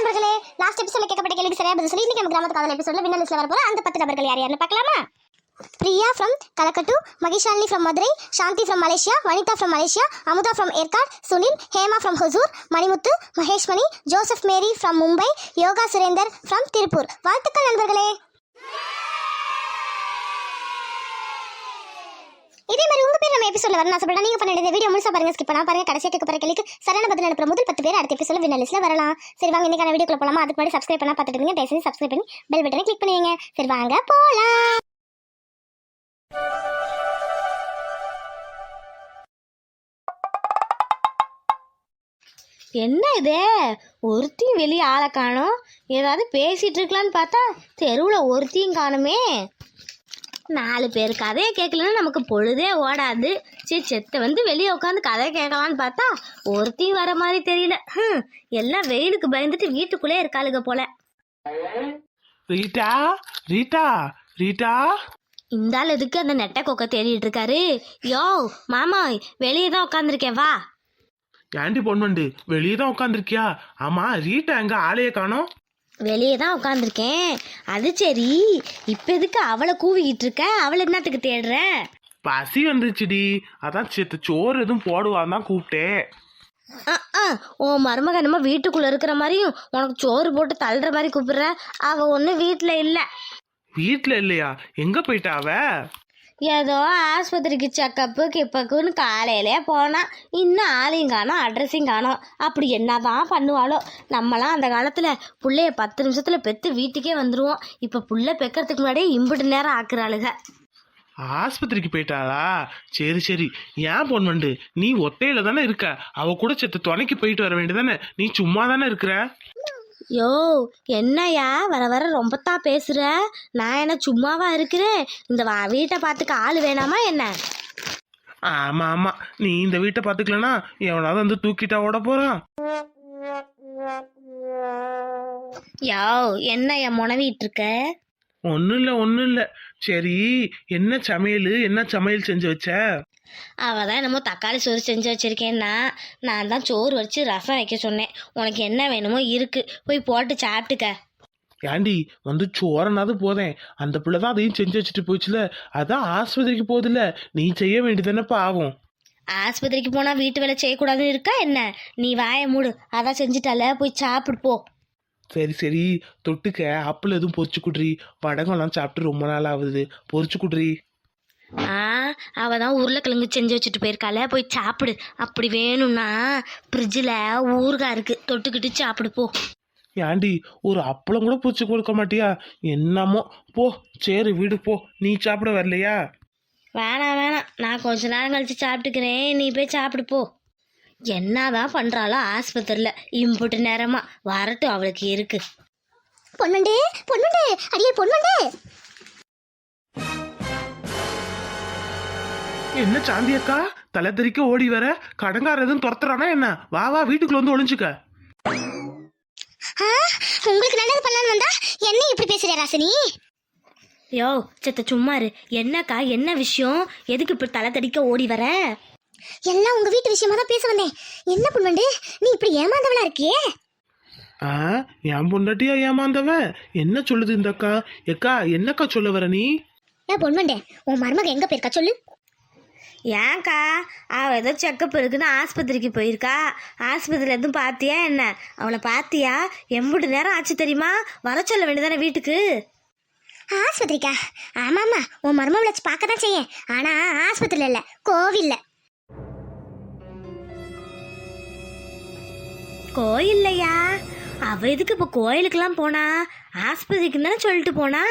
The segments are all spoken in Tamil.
நண்பர்களே லாஸ்ட் எபிசோட்ல கேட்கப்பட்ட கேள்விக்கு சரியா பதில் சொல்லி இன்னைக்கு நம்ம கிராமத்து காதல் எபிசோட்ல வின்னர் லிஸ்ட்ல வரப்போற அந்த பத்து நபர்கள் யார் யாருன்னு பார்க்கலாமா? Priya from கலக்கட்டு Mahishalini from Madurai Shanthi from Malaysia Vanitha from Malaysia Amudha from Yercaud Sunil Hema from Hosur Manimuthu Maheshmani Joseph Mary from Mumbai Yoga Surender from Tiruppur. வாழ்த்துக்கள் நண்பர்களே! இதே மாதிரி உங்க பேர் நம்ம எபிசோட்ல வரணும் சொல்றேன். நீங்க பண்ண வீடியோ முழுசா பாருங்க ஸ்கிப் பண்ணா பாருங்க. கடைசியா கேட்க போற கேளுக்கு சரியான பதில் அனுப்புற முதல் பத்து பேர் அடுத்த எபிசோட வின்னர் லிஸ்ட்ல வரலாம். சரி வாங்க இன்னைக்கான வீடியோக்குள்ள போலாமா? அதுக்கு முன்னாடி சப்ஸ்கிரைப் பண்ணா பார்த்துட்டு இருங்க தயவு சப்ஸ்கிரைப் பண்ணி பெல் பட்டனை கிளிக் பண்ணுவீங்க சரி வாங்க போலாம். என்ன இது? ஒருத்தையும் வெளியே ஆளை காணும். ஏதாவது பேசிட்டு இருக்கலான்னு பார்த்தா தெருவில் ஒருத்தையும் காணுமே. நாலு பேர் கதையை கேட்கலன்னா நமக்கு பொழுதே ஓடாது. சரி செத்த வந்து வெளியே உட்காந்து கதை கேட்கலான்னு பார்த்தா ஒருத்தையும் வர மாதிரி தெரியல. ஹம், எல்லாம் வெயிலுக்கு பயந்துட்டு வீட்டுக்குள்ளே இருக்காளுங்க போல. Rita Rita Rita. இந்த ஆள் எதுக்கு அந்த நெட்டை கொக்க தேடிட்டு இருக்காரு? யோ மாமா வெளியே தான் உட்காந்துருக்கேன் வா. ஏண்டி பொண்ணுண்டு வெளியே தான் உட்காந்துருக்கியா ஆமா ரீட்டா எங்க ஆளைய காணோம். வெளியே தான் உட்காந்துருக்கேன் அது சரி. இப்போ எதுக்கு அவளை கூவிக்கிட்டு இருக்க? அவளை என்னத்துக்கு தேடுற? பசி வந்துச்சுடி அதான் சேத்து சோறு எதுவும் போடுவான் தான் கூப்பிட்டேன். உன் மருமக என்னமோ வீட்டுக்குள்ள இருக்கிற மாதிரியும் உனக்கு சோறு போட்டு தள்ளுற மாதிரி கூப்பிடுற. அவ ஒன்றும் வீட்டில் இல்லை. வீட்ல இல்லையா? எங்க போயிட்டா அவ? ஏதோ ஆஸ்பத்திரிக்கு செக்கப்பு கிப்பக்குன்னு காலையிலே போனான் இன்னும் ஆளையும் காணும் அட்ரஸையும் காணோம். அப்படி என்னதான் பண்ணுவாளோ? நம்மளாம் அந்த காலத்தில் புள்ளைய பத்து நிமிஷத்தில் பெற்று வீட்டுக்கே வந்துடுவோம் இப்போ புள்ள பெக்கறதுக்கு முன்னாடியே இம்புட்டு நேரம் ஆக்குறாளுக. ஆஸ்பத்திரிக்கு போயிட்டாளா? சரி சரி. ஏன் பொண்ணுண்டு நீ ஒத்தையில தானே இருக்க. அவ கூட செத்து துணைக்கு போயிட்டு வர வேண்டியதானே நீ சும்மா தானே இருக்கிற? யோ என்னய்யா? வர வர ரொம்பத்தான் பேசுற? நான் என்ன சும்மாவா இருக்கிறேன்? இந்த வா வீட்டை பார்த்துக்க ஆள் வேணாமா என்ன? ஆமா ஆமா. நீ இந்த வீட்டை பாத்துக்கலனா எவனாவது வந்து தூக்கிட்டா ஓட போறான் யோ என்னய்யா முனவிட்டு இருக்க? ஒன்றும் இல்லை ஒன்றும் இல்லை. சரி என்ன சமையல்? என்ன சமையல் செஞ்சு வச்ச? அவ தான் என்னமோ தக்காளி சோறு செஞ்சு வச்சிருக்கேன்னா நான் தான் சோறு வச்சு ரசம் வைக்க சொன்னேன். உனக்கு என்ன வேணுமோ இருக்கு. போய் போட்டு சாப்பிட்டுக்க. ஏண்டி வந்து சோறனாவது போதேன் அந்த பிள்ளை தான் அதையும் செஞ்சு வச்சுட்டு போச்சுல. அதான் ஆஸ்பத்திரிக்கு போகுதுல. நீ செய்ய வேண்டியதுதானப்பா ஆகும் ஆஸ்பத்திரிக்கு போனா வீட்டு வேலை செய்யக்கூடாதுன்னு இருக்கா என்ன? நீ வாயை மூடு. அதான் செஞ்சுட்டால போய் சாப்பிடு போ. சரி சரி தொட்டுக்க. அப்பளம் எதுவும் பொரிச்சு குட்ரி வடகம்லாம் சாப்பிட்டு ரொம்ப நாள் ஆகுது. பொரிச்சு குட்ரி ஆ அவ தான் உருளைக்கிழங்கு செஞ்சு வச்சுட்டு போயிருக்காள. போய் சாப்பிடு. அப்படி வேணும்னா ஃப்ரிட்ஜில் ஊறுகாய் இருக்கு. தொட்டுக்கிட்டு சாப்பிடு போ. ஏண்டி ஒரு அப்பளம் கூட பொரிச்சு கொடுக்க மாட்டியா? என்னமோ. போ சரி வீடு போ. நீ சாப்பிட வரலையா? வேணாம் வேணாம். நான் கொஞ்ச நேரம் கழிச்சு சாப்பிட்டுக்கிறேன். நீ போய் சாப்பிடு போ. என்னதான் பண்றாளோ ஆஸ்பத்திரியில் இம்புட்டு நேரமா வரட்டும் அவளுக்கு இருக்கு. பொன்வண்டே பொன்வண்டே அடியே பொன்வண்டே என்ன சாந்தி அக்கா? தலை தெறிக்க ஓடி வர? கடங்கார எதுவும் துரத்துறானா என்ன? வா வா வீட்டுக்குள்ள வந்து ஒளிஞ்சுக்க. ஆ, உங்களுக்கு நல்லது பண்ணலான்னு வந்தா? என்ன இப்படி பேசுறியா ராசினி? யோ செத்த சும்மா இரு. என்னக்கா என்ன விஷயம்? எதுக்கு இப்படி தலை தடிக்க ஓடி வர? எல்லாம் உங்க வீட்டு விஷயமா தான் பேச வந்தேன். என்ன பொன்வண்டு நீ இப்படி ஏமாந்தவளா இருக்கியே? ஆ என் பொண்டாட்டியா ஏமாந்தவன் என்ன சொல்லுது இந்த அக்கா? எக்கா என்னக்கா சொல்ல வர நீ? ஏ பொன்வண்டே உன் மருமக எங்க போயிருக்கா சொல்லு. ஏன்க்கா? அவள் ஏதோ செக்கப் இருக்குன்னு ஆஸ்பத்திரிக்கு போயிருக்கா. ஆஸ்பத்திரியில் எதுவும் பார்த்தியா என்ன? அவளை பார்த்தியா எம்புட்டு நேரம் ஆச்சு தெரியுமா? வர சொல்ல வேண்டியதானே வீட்டுக்கு? ஆஸ்பத்திரிக்கா? ஆமாம்மா உன் மருமக வச்சு பார்க்க தான் செய்யேன். ஆனா ஆஸ்பத்திரியில் இல்ல கோவில்ல. கோயில்லையா? அவ எதுக்கு இப்போ கோயிலுக்கெல்லாம் போனா? ஆஸ்பத்திரிக்கு தானே சொல்லிட்டு போனா?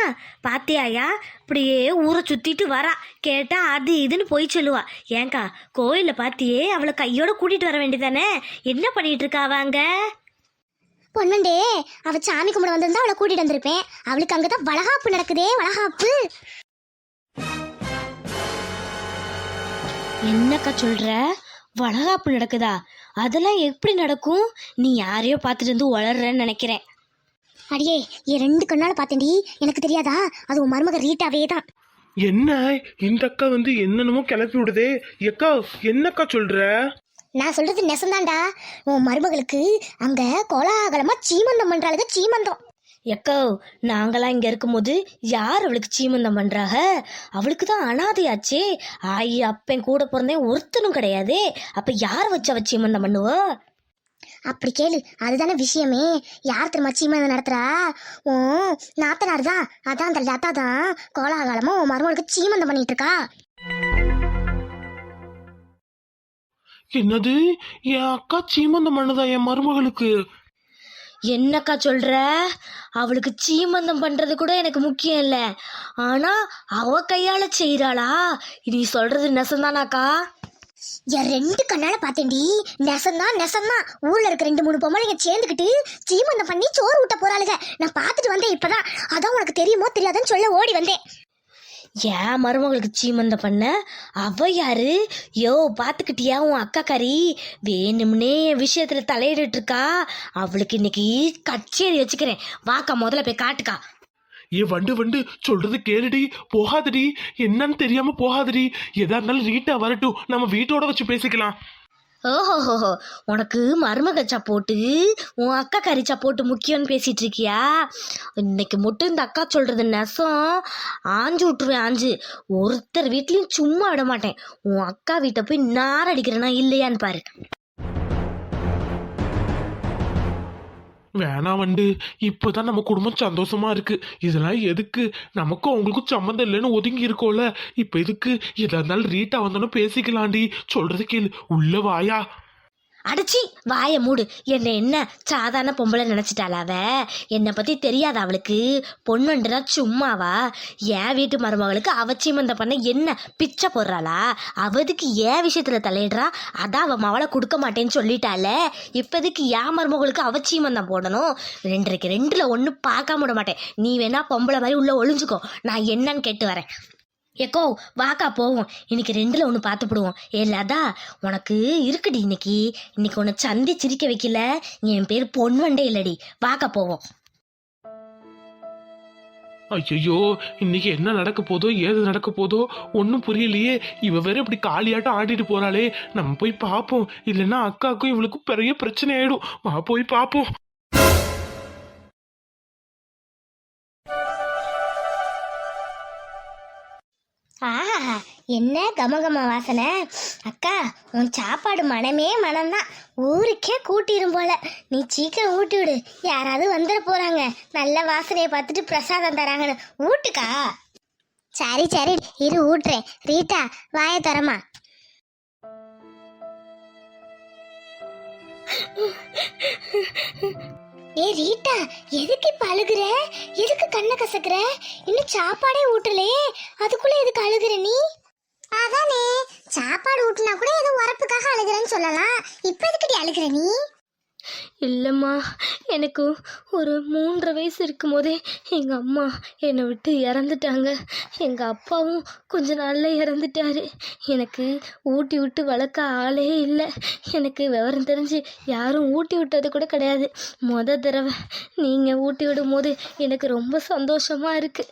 பாத்தியாயா? இப்படியே ஊரை சுத்திட்டு வரா. கேட்டா அது இதுன்னு போய் சொல்லுவா. ஏங்கா கோயில்ல பாத்தியே அவளை கையோட கூட்டிட்டு வர வேண்டியதானே? என்ன பண்ணிட்டு இருக்கா அவங்க பொன்வண்டே அவ சாமி கும்பிட வந்திருந்தா அவளை கூட்டிட்டு வந்திருப்பேன். அவளுக்கு அங்கதான் வளகாப்பு நடக்குதே வளகாப்பு. என்னக்கா சொல்ற? வளகாப்பு நடக்குதா? அதெல்லாம் எப்படி நடக்கும்? நீ யாரையோ பார்த்துட்டு வந்து வளர்றன்னு நினைக்கிறேன். அடியே என் ரெண்டு கண்ணால பார்த்தேன்டி. எனக்கு தெரியாதா? அது உன் மருமக ரீட்டாவே தான். என்ன? இந்த அக்கா வந்து என்னென்னமோ கிளப்பி விடுதே. எக்கா என்னக்கா சொல்ற? நான் சொல்றது நெசந்தாண்டா. உன் மருமகளுக்கு அங்க கோலாகலமா சீமந்தம் பண்றாளுங்க சீமந்தம். எக்கோ நாங்களாம் இங்க இருக்கும்போது யார் அவளுக்கு சீமந்தம் பண்றாக? அவளுக்கு தான் அனாதையாச்சே. ஆயி அப்பன் கூட பிறந்தேன் ஒருத்தனும் கிடையாதே. அப்ப யார் வச்சு அவ சீமந்தம் பண்ணுவா? அப்படி கேளு அதுதானே விஷயமே. யார் தெரியுமா சீமந்தம் நடத்துறா? ஓ நாத்தனார் தான். அதான் அந்த லதா தான். கோலாகலமா உன் மருமகளுக்கு சீமந்தம் பண்ணிட்டு இருக்கா? என்னது? என் அக்கா சீமந்தம் பண்ணுதா என் மருமகளுக்கு? என்னக்கா சொல்ற? அவளுக்கு சீமந்தம் பண்றது கூட எனக்கு முக்கியம் இல்ல. ஆனா அவ கையால செய்யறாளா நீ சொல்றது நெசந்தானாக்கா? என் ரெண்டு கண்ணால பார்த்தேன்டி. நெசந்தான் நெசந்தான் ஊர்ல இருக்க ரெண்டு மூணு பொம்பளைங்க சேர்ந்துக்கிட்டு சீமந்தம் பண்ணி சோறு ஊட்ட போறாளுங்க நான் பார்த்துட்டு வந்தேன் இப்பதான். அதான் உனக்கு தெரியுமோ தெரியாதுன்னு சொல்ல ஓடி வந்தேன். ஏன் மருமகளுக்கு சீமந்த பண்ண? அவ யாரு? யோ பாத்துக்கிட்டியா உன் அக்கா கறி? வேணும்னே என் விஷயத்துல தலையிட்டு இருக்கா அவளுக்கு இன்னைக்கு கச்சேரி வச்சுக்கிறேன். வாக்கா முதல்ல போய் காட்டுக்கா. ஏ வண்டு வண்டு சொல்றது கேளுடி போகாதடி. என்னன்னு தெரியாம போகாதடி. எதா இருந்தாலும் ரீட்டா வரட்டும். நம்ம வீட்டோட வச்சு பேசிக்கலாம். ஓஹோஹோ உனக்கு மருமக சப்போட்டு உன் அக்கா கறி சப்போட்டு முக்கியம்னு பேசிட்டு இருக்கியா? இன்னைக்கு மட்டும் இந்த அக்கா சொல்றது நெசம். ஆஞ்சு விட்டுருவேன் ஆஞ்சு. ஒருத்தர் வீட்லயும் சும்மா விட மாட்டேன். உன் அக்கா வீட்டை போய் நார் அடிக்கிறேனா இல்லையான்னு பாரு. வேணாம் வண்டு. இப்போதான் நம்ம குடும்பம் சந்தோஷமா இருக்கு. இதெல்லாம் எதுக்கு? நமக்கும் அவங்களுக்கும் சம்மந்தம் இல்லைன்னு ஒதுங்கி இருக்கோம்ல. இப்போ எதுக்கு? எதா இருந்தாலும் ரீட்டா வந்தோன்னு பேசிக்கலாண்டி சொல்றது கேளு. உள்ள வாயா. அடிச்சி வாயை மூடு. என்னை என்ன சாதாரண பொம்பளை நினைச்சிட்டாளா அவ என்னை பத்தி தெரியாத அவளுக்கு? பொண்ணுன்றா சும்மாவா? என் வீட்டு மருமகளுக்கு அவச்சியமந்த பண்ண என்ன பிச்சை போடுறாளா? அவதுக்கு ஏன் விஷயத்துல தலையிடுறா? அதான் அவ மவளை கொடுக்க மாட்டேன்னு சொல்லிட்டால இப்போதுக்கு என் மருமகளுக்கு அவச்சியமந்தம் போடணும். ரெண்டரைக்கு ரெண்டுல ஒன்றும் பார்க்காம விட மாட்டேன். நீ வேணா பொம்பளை மாதிரி உள்ள ஒளிஞ்சுக்கோ. நான் என்னன்னு கேட்டு வரேன். ஏக்கோ வாக்கா போவோம். இன்னைக்கு ரெண்டுல ஒன்று பார்த்துப்படுவோம் ஏ லதா உனக்கு இருக்குடி இன்னைக்கு. இன்னைக்கு உன்னை சந்தி சிரிக்க வைக்கல. என் பேர் பொன்வண்டே இல்லடி. வாக்கா போவோம். ஐயோ இன்னைக்கு என்ன நடக்க போதோ ஏது நடக்க போதோ ஒன்றும் புரியலையே. இவ வேற இப்படி காளியாட்டம் ஆடிட்டு போறாளே. நம்ம போய் பார்ப்போம். இல்லைன்னா அக்காவுக்கும் இவளுக்கும் பெரிய பிரச்சனை ஆயிடும். வா போய் பார்ப்போம். என்ன கமகம வாசனை? அக்கா உன் சாப்பாடு மனமே மனம்தான். ஊருக்கே கூட்டிடும் போல. நீ சீக்கிரம் ஊட்டி விடு. யாராவது வந்துட போறாங்க. நல்ல வாசனையை பார்த்துட்டு பிரசாதம் தராங்கன்னு. ஊட்டுக்கா? சரி சரி. இரு ஊட்டுறேன். ரீட்டா வாய தரமா ஏ ரீட்டா எதுக்கு இப்ப அழுகுற? எதுக்கு கண்ணை கசக்குற? இன்னும் சாப்பாடே ஊட்டலையே. அதுக்குள்ள எதுக்கு அழுகுற நீ? அதானே சாப்பாடு ஊட்டினா கூட ஏதோ உரப்புக்காக அழுகிறேன்னு சொல்லலாம். இப்ப எதுக்கடி அழுகிற நீ? இல்லைம்மா எனக்கு ஒரு மூன்றரை வயசு இருக்கும் போதே எங்கள் அம்மா என்னை விட்டு இறந்துட்டாங்க. எங்கள் அப்பாவும் கொஞ்ச நாளில் இறந்துட்டாரு. எனக்கு ஊட்டி விட்டு வளர்க்க ஆளே இல்லை. எனக்கு விவரம் தெரிஞ்சு யாரும் ஊட்டி விட்டது கூட கிடையாது. மொத தடவை நீங்கள் ஊட்டி விடும் போது எனக்கு ரொம்ப சந்தோஷமாக இருக்குது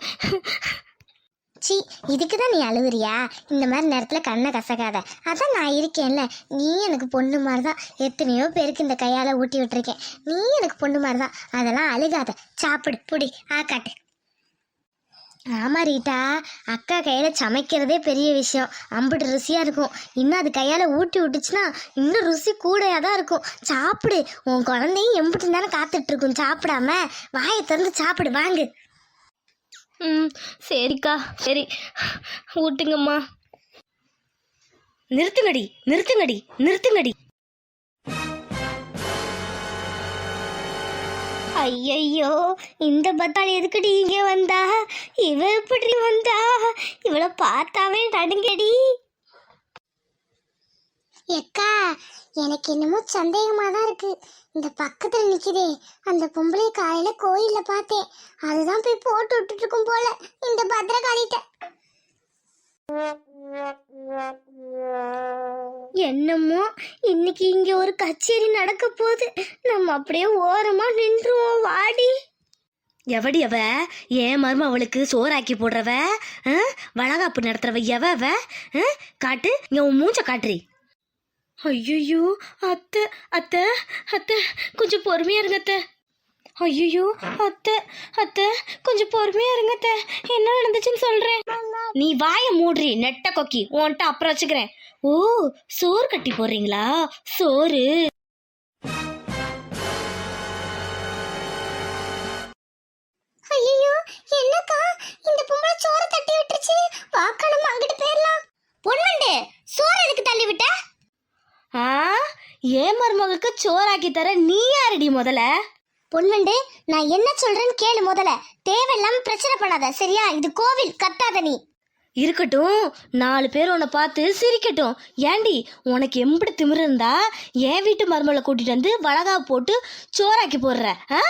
சி இதுக்கு தான் நீ அழுகுறியா? இந்த மாதிரி நேரத்தில் கண்ணை கசக்காத. அதான் நான் இருக்கேன்ல. நீ எனக்கு பொண்ணு மாதிரி தான் எத்தனையோ பேருக்கு இந்த கையால் ஊட்டி விட்டுருக்கேன். நீ எனக்கு பொண்ணு மாதிரி தான் அதெல்லாம் அழுகாத. சாப்பிடு புடி ஆக்காட்டு ஆமாம் ஆமா ரீட்டா. அக்கா கையில் சமைக்கிறதே பெரிய விஷயம். அம்பிட்டு ருசியாக இருக்கும். இன்னும் அது கையால் ஊட்டி விட்டுச்சுன்னா இன்னும் ருசி கூடையாக தான் இருக்கும். சாப்பிடு. உன் குழந்தையும் எம்பிட்டு நேரம் காத்துட்ருக்கும் சாப்பிடாம வாயை திறந்து சாப்பிடு. வாங்கு. ம் சரிக்கா. சரி. ஊட்டுங்கம்மா. நிறுத்துங்கடி நிறுத்துங்கடி நிறுத்துங்கடி. ஐயையோ இந்த பத்தாள் எதுக்குடி இங்கே வந்தா? இவ எப்படி வந்தா? இவளை பார்த்தாவே நடுங்கடி. எக்கா எனக்கு என்னமோ சந்தேகமா தான் இருக்கு. இந்த பக்கத்துல நிக்குதே அந்த பொம்பளை காலையில கோயில்ல பார்த்தேன். அதுதான் போய் போட்டு விட்டுட்டு இருக்கும் போல. இந்த பத்திரகாளிட்ட. என்னமோ இன்னைக்கு இங்க ஒரு கச்சேரி நடக்க போகுது. நம்ம அப்படியே ஓரமா நின்றுவோம் வாடி. எவடி அவ? ஏன் மரும அவளுக்கு சோறாக்கி போடுறவ? வளகாப்பு நடத்துறவ எவ காட்டு இங்க உன் மூஞ்ச காட்டுறி. ஐயோ அத்தை அத்தை அத்தை கொஞ்சம் பொறுமையா இருங்க அத்தை. ஐயோ அத்தை அத்தை கொஞ்சம் பொறுமையா இருங்க அத்தை. என்ன நடந்துச்சுன்னு சொல்றேன். நீ வாயை மூடுறி நெட்ட கொக்கி. உன்கிட்ட அப்புறம் வச்சுக்கிறேன். ஓ சோறு கட்டி போடுறீங்களா? சோறு. மருமகளுக்கு சோறாக்கி தர நீ யாரடி முதல்ல? பொன்வண்டு நான் என்ன சொல்றேன்னு கேளு முதல்ல. தேவையில்லாம பிரச்சனை பண்ணாத சரியா? இது கோவில் கத்தாத நீ. இருக்கட்டும் நாலு பேர் உன்னை பார்த்து சிரிக்கட்டும். ஏண்டி உனக்கு எம்பிடி திமிரு இருந்தா என் வீட்டு மருமகளை கூட்டிட்டு வந்து வளகா போட்டு சோறாக்கி போடுற ஆ?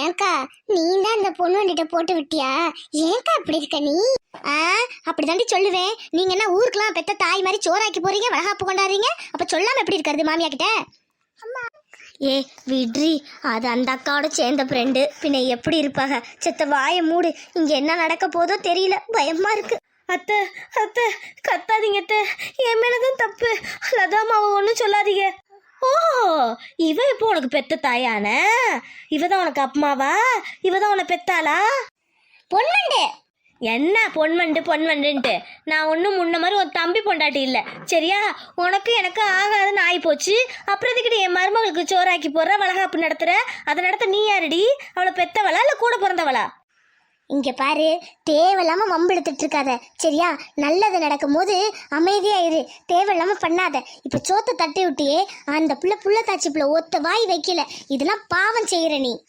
ஏன்க்கா நீ தான் இந்த கிட்ட போட்டு விட்டியா? ஏன்க்கா இப்படி இருக்க நீ? ஆ அப்படிதாண்டி சொல்லுவேன். நீங்க என்ன ஊருக்குலாம் பெத்த தாய் மாதிரி சோறாக்கி போறீங்க வளகாப்பு கொண்டாடுறீங்க? அப்ப சொல்லாம எப்படி இருக்கிறது மாமியா கிட்ட? ஏ விட்ரி அது அந்த அக்காவோட சேர்ந்த ஃப்ரெண்டு பின்ன எப்படி இருப்பாங்க செத்த வாயை மூடு. இங்க என்ன நடக்க போதோ தெரியல. பயமா இருக்கு. அத்தை அத்தை கத்தாதீங்க அத்தை. என் மேலதான் தப்பு. லதாமாவை ஒன்றும் சொல்லாதீங்க. ஓ இவ இப்போ உனக்கு பெத்த தாயான? இவ தான் உனக்கு அப்மாவா இவ தான் உன பெத்தாளா? பொன்வண்டு. என்ன பொன்வண்டு பொன்வண்டுன்ட்டு? நான் ஒன்றும் முன்ன மாதிரி ஒரு தம்பி பொண்டாட்டி இல்லை. சரியா? உனக்கு எனக்கு ஆகாதுன்னு ஆகி போச்சு. அப்புறம் இதுக்கிட்ட என் மருமகளுக்கு சோறாக்கி போடுற வளகாப்பு நடத்துகிற அதை நடத்த நீ யாரடி? அவளை பெத்தவளா இல்லை கூட பிறந்தவளா? இங்க பாரு தேவையில்லாம வம்பிழுத்துட்டு இருக்காத. சரியா? நல்லது நடக்கும் போது அமைதியா இரு தேவையில்லாம பண்ணாத. இப்ப சோத்தை தட்டி விட்டியே அந்த புள்ள புள்ள தாச்சி புள்ள ஒத்த வாய் வைக்கல. இதெல்லாம் பாவம் செய்யற நீ.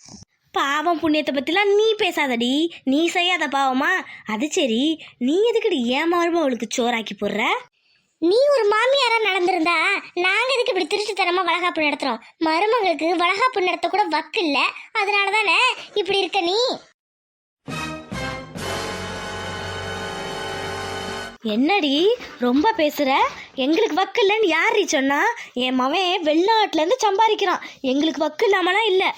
பாவம் புண்ணியத்தை பற்றிலாம் நீ பேசாதடி. நீ செய்யாத பாவமா? அது சரி. நீ எதுக்குடி ஏன் மருமகளுக்கு சோறாக்கி போடுற? நீ ஒரு மாமியாரா நடந்திருந்தா நாங்க எதுக்கு இப்படி திருட்டுத்தனமா வளகாப்பு நடத்துறோம்? மருமகளுக்கு வளகாப்பு நடத்த கூட வக்கு இல்ல அதனால தானே இப்படி இருக்க நீ? என்னடி ரொம்ப பேசுகிற எங்களுக்கு வக்கு இல்லைன்னு யார் சொன்னா? என் மவன் வெளிநாட்டிலேருந்து சம்பாதிக்கிறான். எங்களுக்கு வக்கு இல்லாமலாம் இல்லை.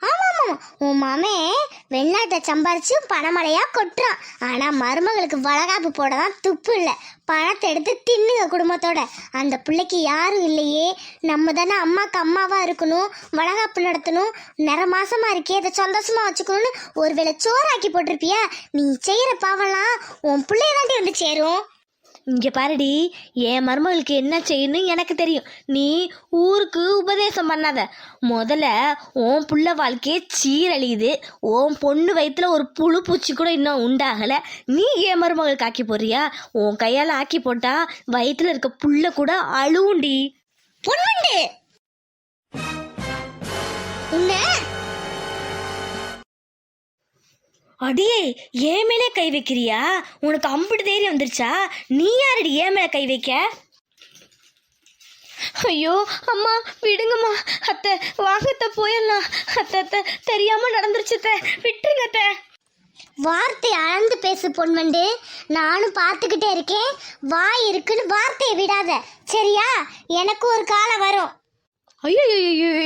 ஆமாம் உன் மாமே வெளிநாட்டை சம்பாரிச்சு பணமழையா கொட்டுறான். ஆனா மருமகளுக்கு வளகாப்பு போட தான் துப்பு இல்ல. பணத்தை எடுத்து தின்னுங்க குடும்பத்தோட. அந்த பிள்ளைக்கு யாரும் இல்லையே. நம்ம தானே அம்மாக்கு அம்மாவா இருக்கணும் வளகாப்பு நடத்தணும் நிற மாசமா இருக்கே இதை சந்தோஷமா வச்சுக்கணும்னு ஒருவேளை சோறாக்கி போட்டிருப்பியா? நீ செய்யற பாவம்லாம் உன் பிள்ளைய தாண்டி வந்து சேரும். இங்கே பாருடி என் மருமகளுக்கு என்ன செய்யணும் எனக்கு தெரியும். நீ ஊருக்கு உபதேசம் பண்ணாத. முதல்ல உன் புள்ள வாழ்க்கையே சீரழியுது. உன் பொண்ணு வயிற்றுல ஒரு புழு பூச்சி கூட இன்னும் உண்டாகலை. நீ என் மருமகளுக்கு ஆக்கி போறியா உன் கையால் ஆக்கி போட்டா வயிற்றுல இருக்க புள்ள கூட அழுவுண்டி பொண்ணுண்டு உன்ன அடியே ஏன் மேலே கை வைக்கிறியா? உனக்கு அம்பிட்டு தைரியம் வந்துருச்சா? நீ யாரடி ஏன் மேலே கை வைக்க? ஐயோ அம்மா விடுங்கம்மா. அத்தை வாங்கத்த போயிடலாம். அத்தை அத்தை தெரியாம நடந்துருச்சு அத்தை. விட்டுருங்க அத்தை. வார்த்தை அளந்து பேசு பொன்வண்டு. நானும் பார்த்துக்கிட்டே இருக்கேன். வாய் இருக்குன்னு வார்த்தையை விடாத. சரியா? எனக்கு ஒரு காலம் வரும். ஐயோ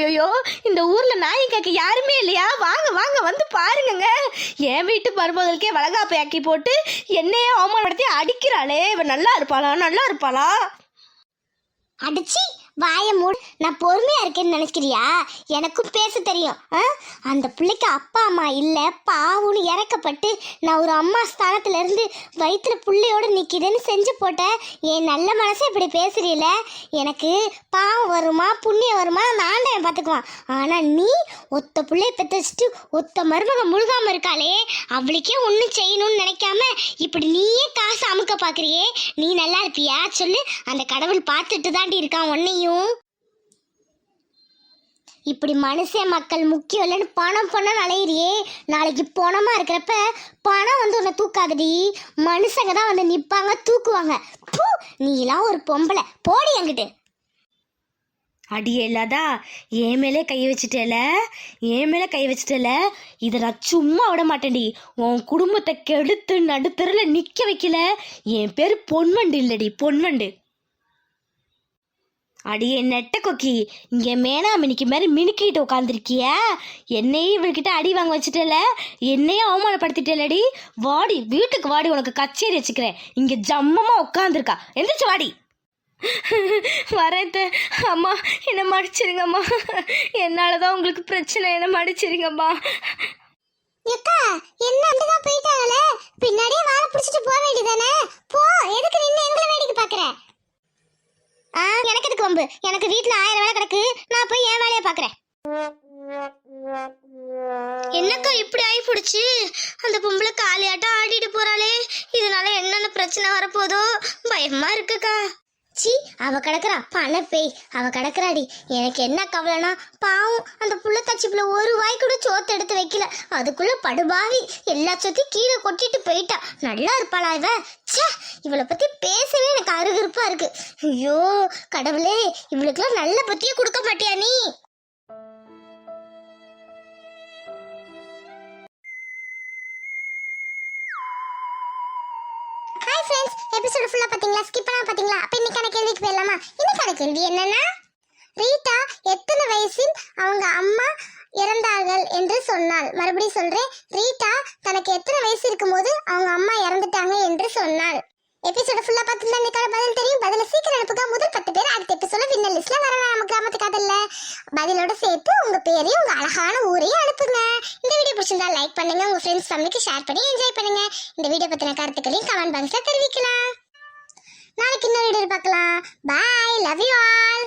ஐயோ இந்த ஊர்ல நாய் கேட்க யாருமே இல்லையா? வாங்க வாங்க வந்து பாருங்கங்க. என் வீட்டு பருமகளுக்கே வளகாப்பை ஆக்கி போட்டு என்னையே அவமானப்படுத்தி அடிக்கிறாளே. இவன் நல்லா இருப்பாளா? நல்லா இருப்பாளா? அடிச்சி! வாயை மூடு. நான் பொறுமையா இருக்கேன்னு நினைக்கிறியா? எனக்கும் பேச தெரியும். ஆ? அந்த பிள்ளைக்கு அப்பா அம்மா இல்லை பாவுன்னு இறக்கப்பட்டு நான் ஒரு அம்மா ஸ்தானத்துல இருந்து வயிற்றுல புள்ளையோட நிற்கிதுன்னு செஞ்சு போட்டேன் என் நல்ல மனசு இப்படி பேசுறீல? எனக்கு பாவம் வருமா புண்ணியம் வருமா நான் ஆண்டவன் பார்த்துக்குவான். ஆனால் நீ ஒத்த பிள்ளைய பெற்று வச்சுட்டு ஒத்த மருமக முழுகாம இருக்காளே அவளுக்கே ஒன்றும் செய்யணும்னு நினைக்காம இப்படி நீயே காசு அமுக்க பார்க்குறியே நீ நல்லா இருப்பியா? சொல்லு. அந்த கடவுள் பார்த்துட்டு தாண்டி இருக்கான் உன்னையும். இப்படி மனுஷ மக்கள் முக்கியம் இல்லைன்னு பணம் பணம் அலையிறியே நாளைக்கு பணமா இருக்கிறப்ப பணம் வந்து உன்னை தூக்காதடி. மனுஷங்க தான் வந்து நிற்பாங்க தூக்குவாங்க. நீலாம் ஒரு பொம்பளை. போடி என்கிட்ட. அடியே இல்லாதா என் மேலே கை வச்சுட்டேல? என் மேலே கை வச்சுட்டேல? இதை நான் சும்மா விட மாட்டேன்டி. உன் குடும்பத்தை கெடுத்து நடுத்தரில் நிற்க வைக்கல. என் பேர் பொன்வண்டு இல்லடி பொன்வண்டு. அடியே நெட்ட கொக்கி? இங்கே மேனா மினிக்கு மாதிரி மினுக்கிட்டு உட்காந்துருக்கிய என்னையே இவள்கிட்ட அடி வாங்க வச்சுட்டல? என்னையே அவமானப்படுத்திட்டேலடி? வாடி வீட்டுக்கு வாடி உனக்கு கச்சேரி வச்சுக்கிறேன். இங்கே ஜம்மமாக உட்காந்துருக்கா எந்திரிச்சு வாடி. வரேத்த அம்மா என்னை மடிச்சிருங்கம்மா. என்னால் தான் உங்களுக்கு பிரச்சனை. என்னை மடிச்சிருங்கம்மா. அக்கா என்ன தான் போயிட்டாங்களே? பின்னாடியே வாழை பிடிச்சிட்டு போக வேண்டியதானே போ எதுக்கு நின்று எங்களை வேடிக்கை பார்க்குறேன் ஆ எனக்கு எதுக்கு வம்பு? எனக்கு வீட்ல ஆயிரம் வேலை கிடக்கு. நான் போய் என் வேலையை பாக்குறேன் என்னக்கா இப்படி ஆகி போடுச்சு அந்த பொம்பளை காலியாட்டம் ஆடிட்டு போறாளே. இதனால என்னென்ன பிரச்சனை வரப்போதோ? பயமா இருக்குக்கா. சி அவ கிடக்குறா. பண பேய். அவ கிடக்குறாடி. எனக்கு என்ன கவலைனா பாவம் அந்த புள்ளத்தாச்சிப்புல ஒரு வாய் கூட சோத்து எடுத்து வைக்கல. அதுக்குள்ள படுபாவி எல்லா சொத்தையும் கீழே கொட்டிட்டு போயிட்டா. நல்லா இருப்பாளா இவ? ச்சே இவளை பத்தி பேசவே எனக்கு அருகிருப்பா இருக்கு. ஐயோ கடவுளே இவளுக்குலாம் நல்ல பத்தியே கொடுக்க மாட்டியா நீ? எபிசோட் ஃபுல்லா பாத்தீங்களா? ஸ்கிப் பண்ணாம பாத்தீங்களா? அப்ப இன்னைக்கான கேள்விக்கு போயிடலாமா? இன்னைக்கான கேள்வி என்னன்னா ரீட்டா எத்தனை வயசில் அவங்க அம்மா இறந்தார்கள் என்று சொன்னாள். மறுபடியும் சொல்றேன் ரீட்டா தனக்கு எத்தனை வயசு இருக்கும்போது அவங்க அம்மா இறந்துட்டாங்க என்று சொன்னாள். எபிசோட ஃபுல்லா பார்த்துருந்தா இன்னைக்கான பதில் தெரியும். பதில சீக்கிரம் அனுப்புங்க. முதல் பத்து பேர் அடுத்த எபிசோட வின்னர் லிஸ்ட்ல வரலாம். நம்ம கிராமத்து காதல்ல. பதிலோட சேர்த்து உங்க பேரையும் உங்க அழகான ஊரையும் அனுப்புங்க. இந்த வீடியோ பிடிச்சிருந்தா லைக் பண்ணுங்க. உங்க ஃப்ரெண்ட்ஸ் ஃபேமிலிக்கு ஷேர் பண்ணி என்ஜாய் பண்ணுங்க. இந்த வீடியோ பத்தின கருத்துக்களையும் கமெண்ட் பாக்ஸ்ல தெரிவிக்கலாம். நாளைக்கு இன்னொரு வீடியோ பார்க்கலாம். Bye love you all